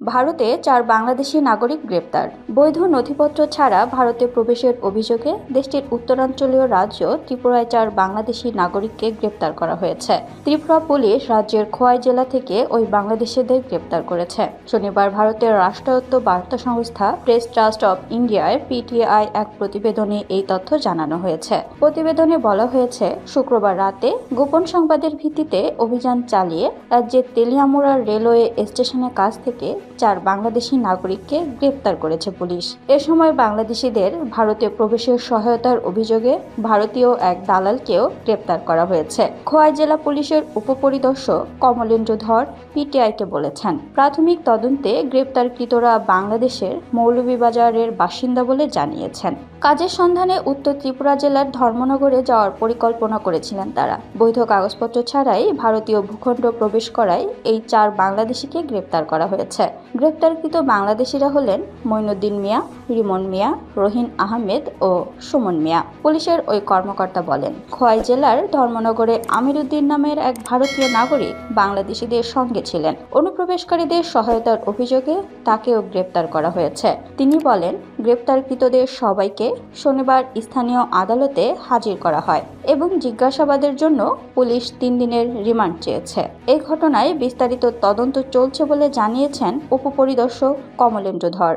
ভারতে চার বাংলাদেশি নাগরিক গ্রেপ্তার। বৈধ নথিপত্র ছাড়া ভারতে প্রবেশের অভিযোগে দেশটির উত্তরাঞ্চলীয় রাজ্য ত্রিপুরায় চার বাংলাদেশি নাগরিককে গ্রেপ্তার করা হয়েছে। ত্রিপুরা পুলিশ রাজ্যের খোয়াই জেলা থেকে ওই বাংলাদেশিদের গ্রেপ্তার করেছে। শনিবার ভারতের রাষ্ট্রায়ত্ত বার্তা সংস্থা প্রেস ট্রাস্ট অব ইন্ডিয়ায় পিটিআই এক প্রতিবেদনে এই তথ্য জানানো হয়েছে। প্রতিবেদনে বলা হয়েছে, শুক্রবার রাতে গোপন সংবাদের ভিত্তিতে অভিযান চালিয়ে রাজ্যের তেলিয়ামুড়া রেলওয়ে স্টেশনের কাছ থেকে চার বাংলাদেশি নাগরিককে গ্রেপ্তার করেছে পুলিশ। এ সময় বাংলাদেশিদের ভারতে প্রবেশের সহায়তার অভিযোগে ভারতীয় এক দালালকেও গ্রেপ্তার করা হয়েছে। খোয়াই জেলা পুলিশের উপপরিদর্শক কমলেন্দ্র ধর পিটিআইকে বলেছেন, প্রাথমিক তদন্তে গ্রেপ্তারকৃতরা বাংলাদেশের মৌলভীবাজারের বাসিন্দা বলে জানিয়েছেন। কাজের সন্ধানে উত্তর ত্রিপুরা জেলার ধর্মনগরে যাওয়ার পরিকল্পনা করেছিলেন তারা। বৈধ কাগজপত্র ছাড়াই ভারতীয় ভূখণ্ড প্রবেশ করায় এই চার বাংলাদেশিকে গ্রেপ্তার করা হয়েছে। গ্রেপ্তারকৃত বাংলাদেশিরা হলেন মইনুদ্দিন মিয়া, রিমন মিয়া, রহিন আহমেদ ও সুমন মিয়া। পুলিশের ওই কর্মকর্তা বলেন, খোয়াই জেলার ধর্মনগরে আমিরুদ্দিন নামের এক ভারতীয় নাগরিক বাংলাদেশিদের সঙ্গে ছিলেন। অনুপ্রবেশকারীদের সহায়তার অভিযোগে তাকেও গ্রেপ্তার করা হয়েছে। তিনি বলেন, গ্রেপ্তারকৃতদের সবাইকে শনিবার স্থানীয় আদালতে হাজির করা হয় এবং জিজ্ঞাসাবাদের জন্য পুলিশ তিন দিনের রিমান্ড চেয়েছে। এই ঘটনায় বিস্তারিত তদন্ত চলছে বলে জানিয়েছেন উপপরিদর্শক কমলেন্দ্র ধর